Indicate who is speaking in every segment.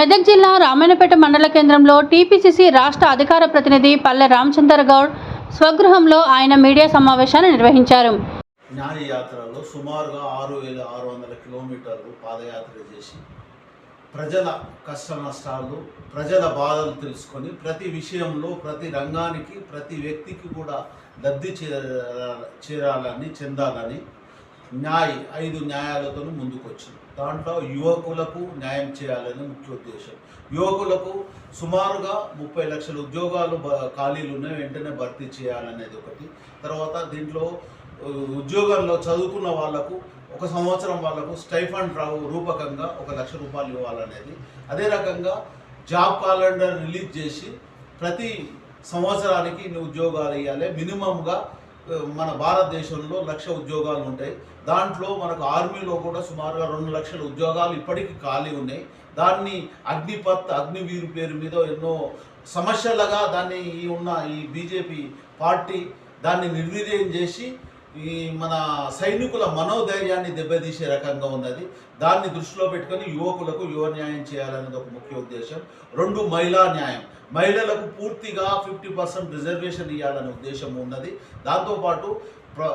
Speaker 1: మెదక్ జిల్లా రామాయణపేట మండల కేంద్రంలో టీపీసీసీ రాష్ట్ర అధికార ప్రతినిధి పల్లె రామచందర్ గౌడ్ స్వగృహంలో ఆయన మీడియా సమావేశాన్ని నిర్వహించారు.
Speaker 2: న్యాయ యాత్రలో సుమారుగా ఆరు వేల ఆరు వందల కిలోమీటర్లు పాదయాత్ర చేసి ప్రజల కష్ట నష్టాలు ప్రజల బాధలు తెలుసుకొని ప్రతి విషయంలో ప్రతి రంగానికి ప్రతి వ్యక్తికి కూడా లబ్ధి చేరాలని చెందాలని న్యాయ్ ఐదు న్యాయాలతో ముందుకొచ్చింది. దాంట్లో యువకులకు న్యాయం చేయాలని ముఖ్య ఉద్దేశం. యువకులకు సుమారుగా ముప్పై లక్షల ఉద్యోగాలు ఖాళీలు ఉన్నాయి వెంటనే భర్తీ చేయాలనేది ఒకటి. తర్వాత దీంట్లో ఉద్యోగంలో చదువుకున్న వాళ్ళకు ఒక సంవత్సరం వాళ్ళకు స్టైఫండ్ రావు రూపకంగా ఒక లక్ష రూపాయలు ఇవ్వాలనేది. అదే రకంగా జాబ్ క్యాలెండర్ రిలీజ్ చేసి ప్రతి సంవత్సరానికి ఇన్ని ఉద్యోగాలు ఇవ్వాలి మినిమంగా మన భారతదేశంలో లక్ష ఉద్యోగాలు ఉంటాయి. దాంట్లో మనకు ఆర్మీలో కూడా సుమారుగా రెండు లక్షల ఉద్యోగాలు ఇప్పటికీ ఖాళీ ఉన్నాయి. దాన్ని అగ్నిపత్ అగ్నివీరు పేరు మీద ఎన్నో సమస్యలుగా దాన్ని ఈ ఉన్న ఈ బీజేపీ పార్టీ దాన్ని నిర్వీర్యం చేసి ఈ మన సైనికుల మనోధైర్యాన్ని దెబ్బతీసే రకంగా ఉన్నది. దాన్ని దృష్టిలో పెట్టుకొని యువకులకు యువ న్యాయం చేయాలనేది ఒక ముఖ్య ఉద్దేశం. రెండు మహిళా న్యాయం. మహిళలకు పూర్తిగా ఫిఫ్టీ పర్సెంట్ రిజర్వేషన్ ఇవ్వాలనే ఉద్దేశం ఉన్నది. దాంతోపాటు ప్ర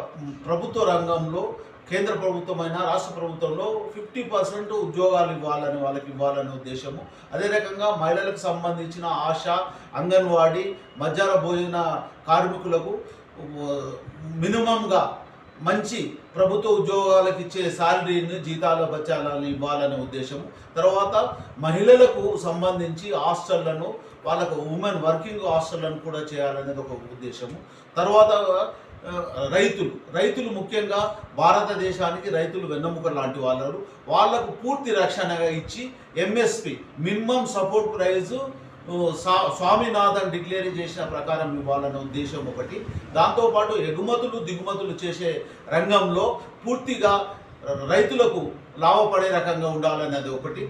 Speaker 2: ప్రభుత్వ రంగంలో కేంద్ర ప్రభుత్వమైన రాష్ట్ర ప్రభుత్వంలో ఫిఫ్టీ పర్సెంట్ ఉద్యోగాలు ఇవ్వాలని వాళ్ళకి ఇవ్వాలనే ఉద్దేశము. అదే రకంగా మహిళలకు సంబంధించిన ఆశ అంగన్వాడీ మధ్యాహ్న భోజన కార్మికులకు మినిమంగా మంచి ప్రభుత్వ ఉద్యోగాలకు ఇచ్చే శాలరీని జీతాల బచ్చాలని ఇవ్వాలనే ఉద్దేశం తర్వాత మహిళలకు సంబంధించి హాస్టళ్ళను వాళ్ళకు ఉమెన్ వర్కింగ్ హాస్టళ్ళను కూడా చేయాలనేది ఒక ఉద్దేశము. తర్వాత రైతులు. రైతులు ముఖ్యంగా భారతదేశానికి రైతులు వెన్నెముక లాంటి వాళ్ళు వాళ్ళకు పూర్తి రక్షణగా ఇచ్చి MSP minimum support price Swaminathan declare చేసిన ప్రకారం ఇవ్వాలనే ఉద్దేశం ఒకటి. దాంతోపాటు ఎగుమతులు దిగుమతులు చేసే రంగంలో పూర్తిగా రైతులకు లాభపడే రకంగా ఉండాలనేది ఒకటి.